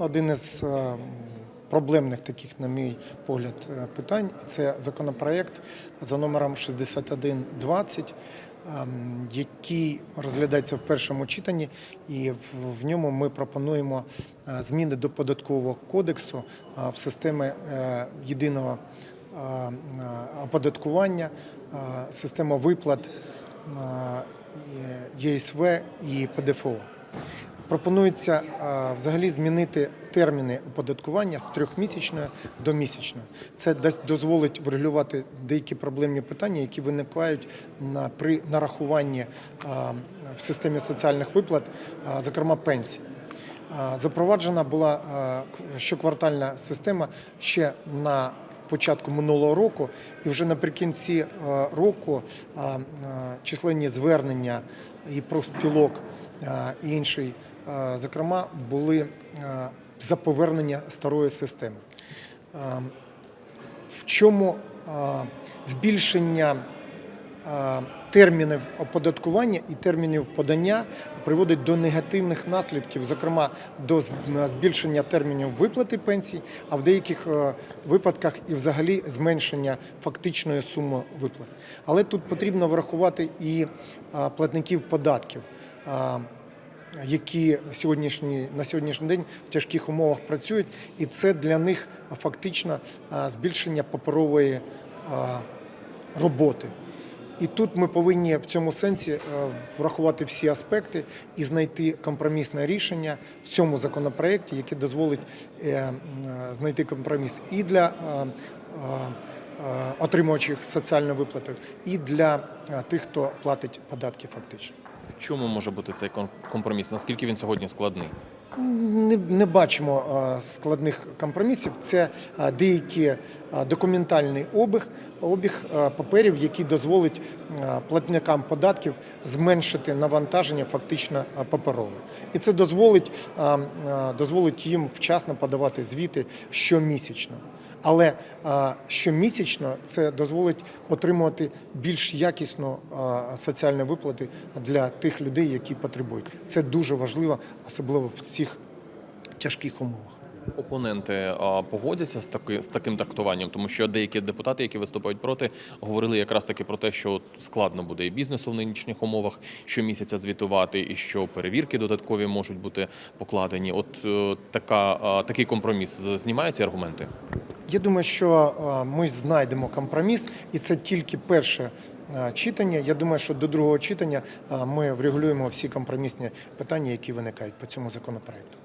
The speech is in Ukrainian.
один із е, проблемних таких, на мій погляд, е, питань. Це законопроект за номером 6120, ем, який розглядається в першому читанні, і в- ньому ми пропонуємо е, зміни до податкового кодексу в системи єдиного оподаткування, система виплат ЄСВ і ПДФО. Пропонується взагалі змінити терміни оподаткування з трьохмісячної до місячної. Це дозволить врегулювати деякі проблемні питання, які виникають при нарахуванні в системі соціальних виплат, зокрема пенсій. Запроваджена була щоквартальна система ще на початку минулого року, і вже наприкінці е, року численні звернення і профспілок і інший, зокрема, були за повернення старої системи. В чому збільшення термінів оподаткування і термінів подання приводить до негативних наслідків, зокрема до збільшення термінів виплати пенсій, а в деяких е, випадках і взагалі зменшення фактичної суми виплат. Але тут потрібно врахувати і платників податків. Які сьогоднішні на сьогоднішній день в тяжких умовах працюють, і це для них фактично збільшення паперової роботи. І тут ми повинні в цьому сенсі е, врахувати всі аспекти і знайти компромісне рішення в цьому законопроекті, яке дозволить е, е, знайти компроміс і для е, е, е, отримувачів соціальної виплати, і для е, тих, хто платить податки фактично. В чому може бути цей компроміс? Наскільки він сьогодні складний? Не, не бачимо складних компромісів. Це деякий е, документальний обіг, обіг паперів, який дозволить платникам податків зменшити навантаження фактично паперове. І це дозволить, дозволить їм вчасно подавати звіти щомісячно. Але е, щомісячно це дозволить отримувати більш якісну е, соціальні виплати для тих людей, які потребують. Це дуже важливо, особливо в цих тяжких умовах. Опоненти погодяться з таки з таким трактуванням, тому що деякі депутати, які виступають проти, говорили якраз таки про те, що складно буде і бізнесу в нинішніх умовах щомісяця звітувати, і що перевірки додаткові можуть бути покладені. От е, така такий компроміс знімає ці аргументи. Я думаю, що е, ми знайдемо компроміс, і це тільки перше е, читання. Я думаю, що до другого читання е, ми врегулюємо всі компромісні питання, які виникають по цьому законопроекту.